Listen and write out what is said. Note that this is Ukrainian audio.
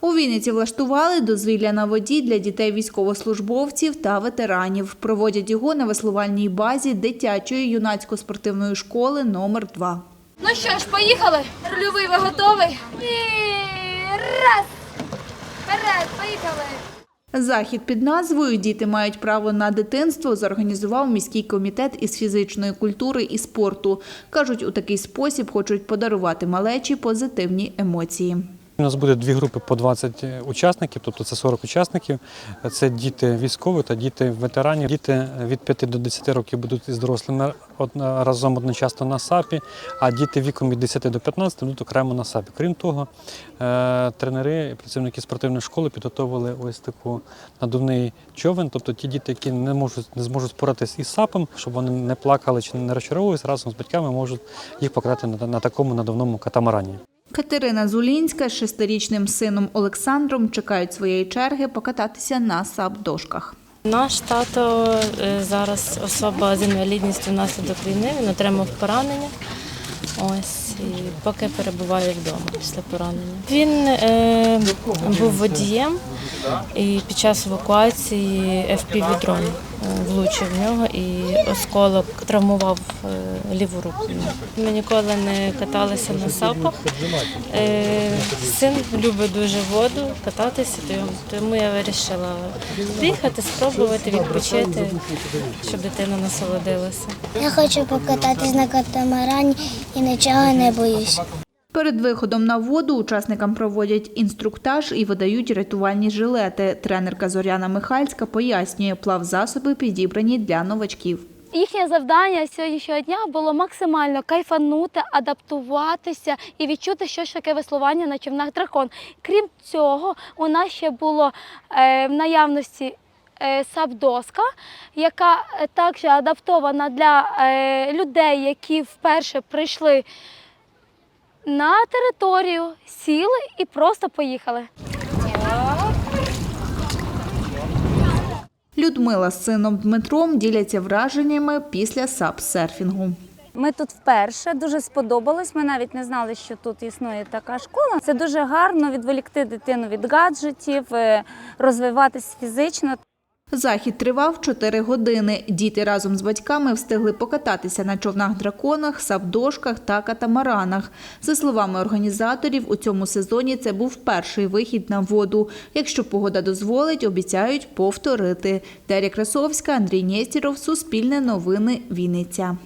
У Вінниці влаштували дозвілля на воді для дітей військовослужбовців та ветеранів. Проводять його на веслувальній базі дитячої юнацько-спортивної школи номер 2 Ну що ж, поїхали. Рульовий ви готовий? І раз. Вперед, поїхали. Захід під назвою Діти мають право на дитинство зорганізував міський комітет із фізичної культури і спорту. Кажуть, у такий спосіб хочуть подарувати малечі позитивні емоції. У нас буде дві групи по 20 учасників, тобто це 40 учасників. Це діти військові та діти ветеранів. Діти від 5 до 10 років будуть із дорослими разом одночасно на САПі, а діти віком від 10 до 15 будуть окремо на САПі. Крім того, е, тренери, працівники спортивної школи підготовили ось таку надувний човен. Тобто ті діти, які не можуть не зможуть споратися із САПом, щоб вони не плакали чи не розчаровувалися, разом з батьками можуть їх покатати на, на такому надувному катамарані. Катерина Зулінська з шестирічним сином Олександром чекають своєї черги покататися на сап-дошках. Наш тато е, зараз особа з інвалідністю внаслідок війни, він отримав поранення. Ось і поки перебуває вдома після поранення. Він е, був водієм і під час евакуації FPV дрон е, влучив в нього і осколок травмував е, ліву руку. Ми ніколи не каталися на сапах. Е, син любить дуже воду, кататися, тому я вирішила приїхати, спробувати відпочити, щоб дитина насолодилася. Я хочу покататись на катамарані і нічого не боюсь. Перед виходом на воду учасникам проводять інструктаж і видають рятувальні жилети. Тренерка Зоряна Михальська пояснює, плавзасоби підібрані для новачків. Їхнє завдання сьогоднішнього дня було максимально кайфанути, адаптуватися і відчути, що ж таке веслування на човнах дракон. Крім цього, у нас ще було е, в наявності е, сабдоска, яка е, також адаптована для людей, які вперше прийшли на територію, сіли і просто поїхали. Людмила з сином Дмитром діляться враженнями після сап-серфінгу. Ми тут вперше дуже сподобалось. Ми навіть не знали, що тут існує така школа. Це дуже гарно відволікти дитину від гаджетів, е, розвиватись фізично. Захід тривав 4 години. Діти разом з батьками встигли покататися на човнах-драконах, савдошках та катамаранах. За словами організаторів, у цьому сезоні це був перший вихід на воду. Якщо погода дозволить, обіцяють повторити. Дар'я Красовська, Андрій Нєстіров, Суспільне новини, Вінниця.